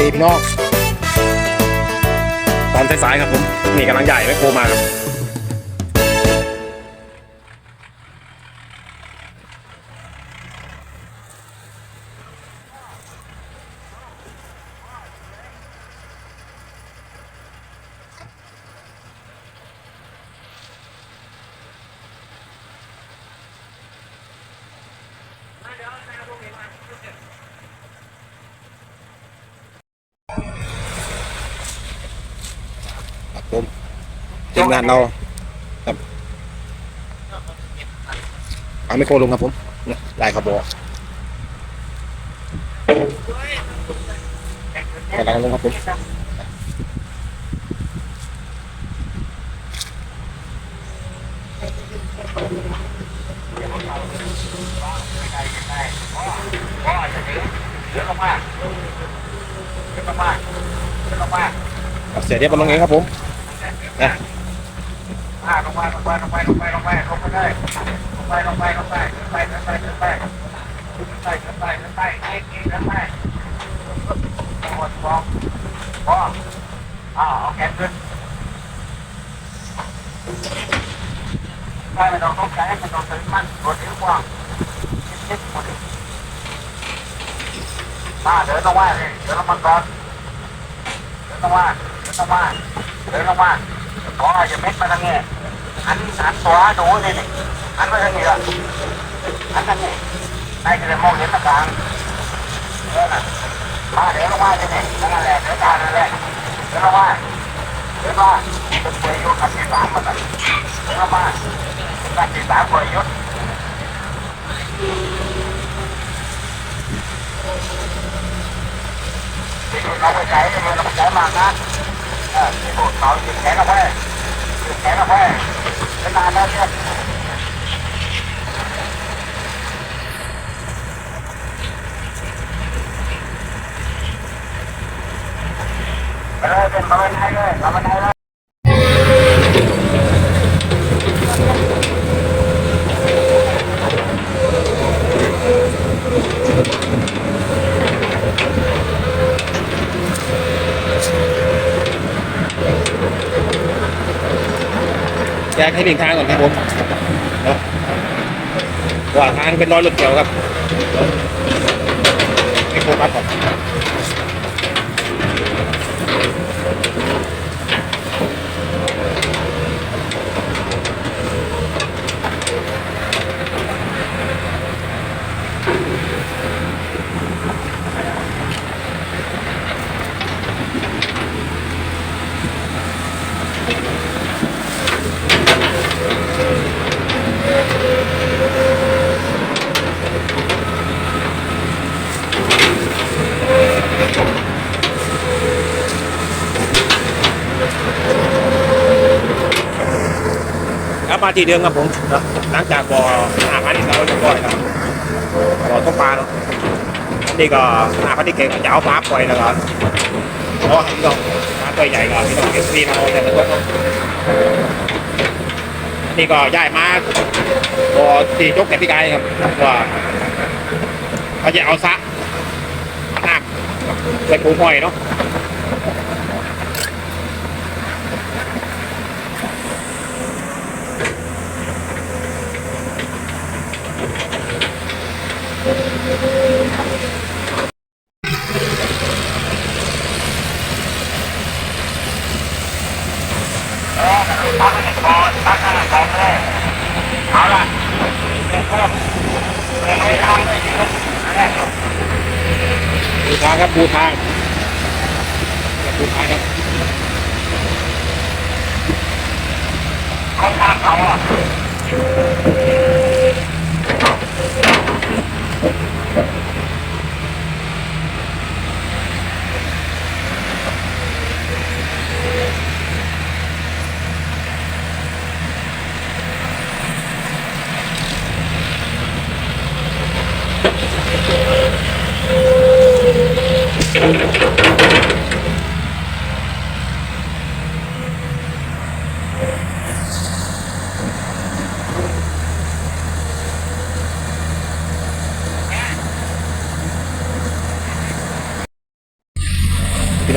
ดีพี่น้องตอนสายๆครับผมนี่กำลังใหญ่ไม่โคมาครับ ทีมงานเราครับเอาไมโครลงครับผมได้ครับบอกกำลังลงครับผมเสียเรียบร้อยลงเองครับผมนะ ลงไปลงไปลงไปลงไปลงไปลงไปได้ลงไปลงไปลงไปไปไปไปไปไปไปไปไปไอ้กินไปหมดฟองพออ่าเอาแขนขึ้นไม่ต้องต้องใช้ไม่ต้องถึงมันกดนิ้วกว้างชิดๆหมดมาเดินลงมาเลยเดินลงมาก่อนเดินลงมาเดินลงมาเดินลงมาขออย่าเม็ดมาทางนี้ อันอันตัวดูนี่นี่อันไม่ใช่นี่ละอันนั้นนี่นายจะได้มองเห็นตะกางเออน่ะมาเดี๋ยวลงมาที่นี่นั่นแหละเดี๋ยวตานั่นแหละเดี๋ยวลงมาเดี๋ยวมาเป็นป่วยยุกับที่สามมันเลยเดี๋ยวลงมากับที่สามป่วยยุที่เราไปใช้เนี่ยเราใช้มากนะเออที่พูดเขาจิตแข็งเอาไว้จิตแข็งเอาไว้ Rồi, mình cảm ơn hai người, cảm ơn hai người. แยกให้เบี่ยงทางก่อนครับผมเนาะว่าทางเป็นรอยรถเกี่ยวครับไม่โฟกัสก่อนครับ มาที่เดิมครับผมหลังจากบ่ออาหารที่เราเรียบร้อยครับบ่อต้มปลาเนาะนี่ก็อาพันที่เก่งจะเอาปลาปล่อยแล้วก็เพราะว่าพี่น้องปลาตัวใหญ่ก็พี่น้องเก็บซีมาเอาแต่ละตัวนี่ก็ย้ายมาบ่อที่จกแต่พี่ไก่ครับว่าเขาจะเอาซะน้ำใส่ปูหอยเนาะ เอาละปูทางครับปูทางปูทางครับเขาทำเขาอะ พี่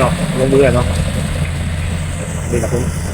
น้องลงมือเลยเนาะดีนะคุณ